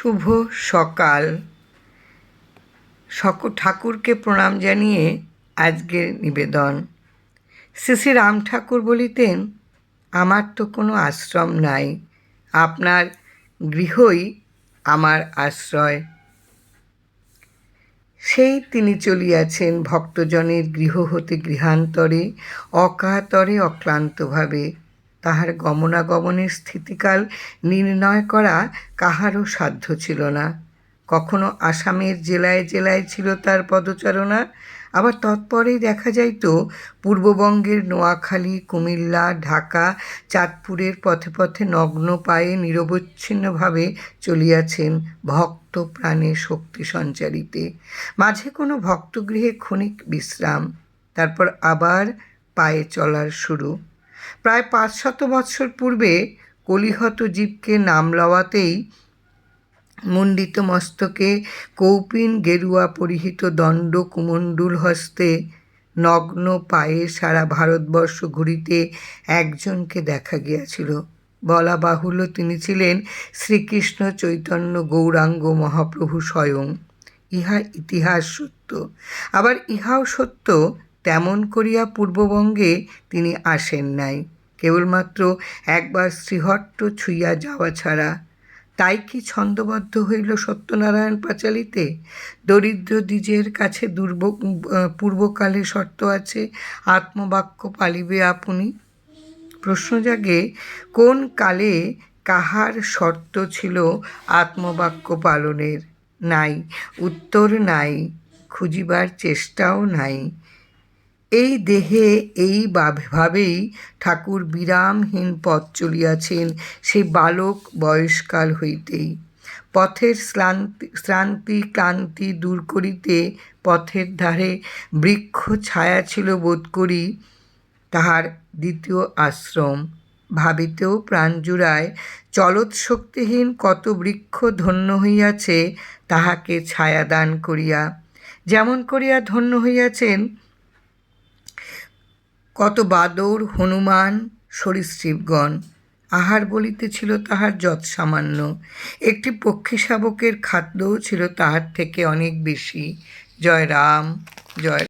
শুভ সকাল। সক, ঠাকুরকে প্রণাম জানিয়ে আজকের নিবেদন। শ্রী রাম ঠাকুর বলিতেন, আমার তো কোনো আশ্রম নাই, আপনার গৃহই আমার আশ্রয়। সেই তিনি চলিয়াছেন ভক্তজনের গৃহ হতে গৃহান্তরে, অকাতরে অক্লান্তভাবে। তাহার গমনাগমনের স্থিতিকাল নির্ণয় করা কাহারও সাধ্য ছিল না। কখনো আসামের জেলায় জেলায় ছিল তার পদচারণা, আবার তৎপরেই দেখা যাইত পূর্ববঙ্গের নোয়াখালী, কুমিল্লা, ঢাকা, চাঁদপুরের পথে পথে নগ্ন পায়ে নিরবচ্ছিন্নভাবে চলিয়াছেন ভক্ত প্রাণে শক্তি সঞ্চারিতে। মাঝে কোনো ভক্তগৃহে ক্ষণিক বিশ্রাম, তারপর আবার পায়ে চলার শুরু। প্রায় পাঁচ শত বৎসর পূর্বে কলিহত জীবকে নাম লওয়াতেই মুণ্ডিত মস্তকে কৌপিন গেরুয়া পরিহিত দণ্ড কুমণ্ডুল হস্তে নগ্ন পায়ে সারা ভারতবর্ষ ঘুরিতে একজনকে দেখা গিয়াছিল। বলা বাহুল্য তিনি ছিলেন শ্রীকৃষ্ণ চৈতন্য গৌরাঙ্গ মহাপ্রভু স্বয়ং। ইহা ইতিহাস সত্য। আবার ইহাও সত্য তেমন করিয়া পূর্ববঙ্গে তিনি আসেন নাই। কেবলমাত্র একবার শ্রীহট্ট ছুঁইয়া যাওয়া ছাড়া। তাই কি ছন্দবদ্ধ হইল সত্যনারায়ণ পাঁচালিতে? দরিদ্র দ্বিজের কাছে দুর্ব পূর্বকালে শর্ত আছে, আত্মবাক্য পালিবে আপনি? প্রশ্ন জাগে, কোন কালে কাহার শর্ত ছিল আত্মবাক্য পালনের? নাই, উত্তর নাই, খুঁজিবার চেষ্টাও নাই। এই দেহে এই ভাবেই ঠাকুর বিরামহীন পথ চলিয়াছেন সেই বালক বয়সকাল হইতেই। পথের শ্রান্তি শ্রান্তি ক্লান্তি দূর করিতে পথের ধারে বৃক্ষ ছায়া ছিল বোধ করি তাহার দ্বিতীয় আশ্রম। ভাবিতেও প্রাণ জুড়ায় শক্তিহীন কত বৃক্ষ ধন্য হইয়াছে তাহাকে ছায়া দান করিয়া। যেমন করিয়া ধন্য হইয়াছেন কত বাদর হনুমান সরীসৃপগণ, আহার বলিতে ছিল তাহার যৎ সামান্য। একটি পক্ষী শাবকের খাদ্যও ছিল তাহার থেকে অনেক বেশি। জয় রাম, জয়